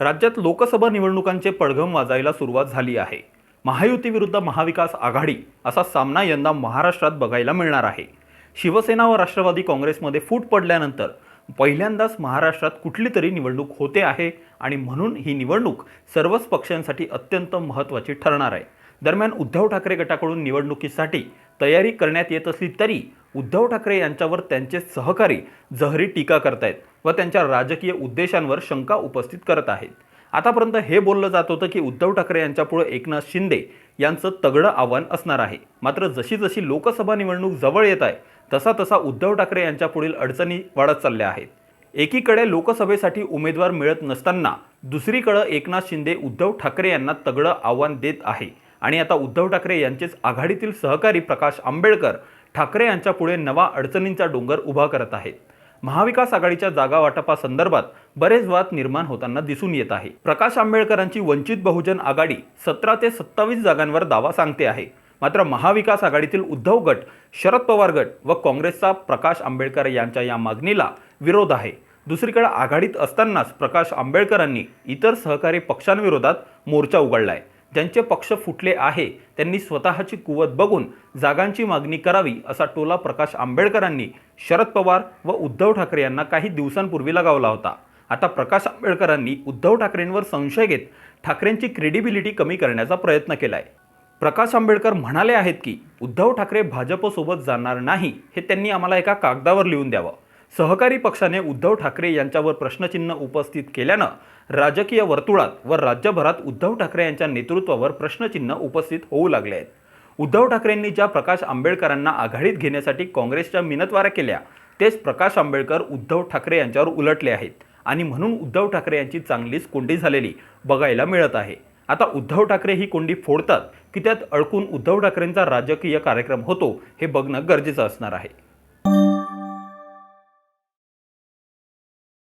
राज्यात लोकसभा निवडणुकांचे पडघम वाजायला सुरुवात झाली आहे. महायुती विरुद्ध महाविकास आघाडी असा सामना यंदा महाराष्ट्रात बघायला मिळणार आहे. शिवसेना व राष्ट्रवादी काँग्रेसमध्ये फूट पडल्यानंतर पहिल्यांदाच महाराष्ट्रात कुठली तरी निवडणूक होते आहे आणि म्हणून ही निवडणूक सर्वच पक्षांसाठी अत्यंत महत्त्वाची ठरणार आहे. दरम्यान उद्धव ठाकरे गटाकडून निवडणुकीसाठी तयारी करण्यात येत असली तरी उद्धव ठाकरे यांच्यावर त्यांचे सहकारी जहरी टीका करतायत व त्यांच्या राजकीय उद्देशांवर शंका उपस्थित करत आहेत. आतापर्यंत हे बोललं जात होतं की उद्धव ठाकरे यांच्यापुढे एकनाथ शिंदे यांचं तगडं आव्हान असणार आहे. मात्र जशी जशी लोकसभा निवडणूक जवळ येत आहे तसा तसा उद्धव ठाकरे यांच्या पुढील अडचणी वाढत चालल्या आहेत. एकीकडे लोकसभेसाठी उमेदवार मिळत नसताना दुसरीकडे एकनाथ शिंदे उद्धव ठाकरे यांना तगडं आव्हान देत आहे. आणि आता उद्धव ठाकरे यांचेच आघाडीतील सहकारी प्रकाश आंबेडकर ठाकरे यांच्या पुढे नवा अडचणींचा डोंगर उभा करत आहेत महाविकास आघाडीच्या जागा वाटपासंदर्भात बरेच वाद निर्माण होताना दिसून येत आहे. प्रकाश आंबेडकरांची वंचित बहुजन आघाडी सतरा ते सत्तावीस जागांवर दावा सांगते आहे. मात्र महाविकास आघाडीतील उद्धव गट शरद पवार गट व काँग्रेसचा प्रकाश आंबेडकर यांच्या या मागणीला विरोध आहे. दुसरीकडे आघाडीत असतानाच प्रकाश आंबेडकरांनी इतर सहकारी पक्षांविरोधात मोर्चा उघडलाय. ज्यांचे पक्ष फुटले आहे त्यांनी स्वतःची कुवत बघून जागांची मागणी करावी असा टोला प्रकाश आंबेडकरांनी शरद पवार व उद्धव ठाकरे यांना काही दिवसांपूर्वी लगावला होता. आता प्रकाश आंबेडकरांनी उद्धव ठाकरेंवर संशय घेत ठाकरेंची क्रेडिबिलिटी कमी करण्याचा प्रयत्न केलाय. प्रकाश आंबेडकर म्हणाले आहेत की उद्धव ठाकरे भाजपसोबत जाणार नाही हे त्यांनी आम्हाला एका कागदावर लिहून द्यावं. सहकारी पक्षाने उद्धव ठाकरे यांच्यावर प्रश्नचिन्ह उपस्थित केल्यानं राजकीय वर्तुळात व राज्यभरात उद्धव ठाकरे यांच्या नेतृत्वावर प्रश्नचिन्ह उपस्थित होऊ लागले आहेत. उद्धव ठाकरेंनी ज्या प्रकाश आंबेडकरांना आघाडीत घेण्यासाठी काँग्रेसच्या मिनतवाऱ्या केल्या तेच प्रकाश आंबेडकर उद्धव ठाकरे यांच्यावर उलटले आहेत आणि म्हणून उद्धव ठाकरे यांची चांगलीच कोंडी झालेली बघायला मिळत आहे. आता उद्धव ठाकरे ही कोंडी फोडतात की त्यात अडकून उद्धव ठाकरेंचा राजकीय कार्यक्रम होतो हे बघणं गरजेचं असणार आहे.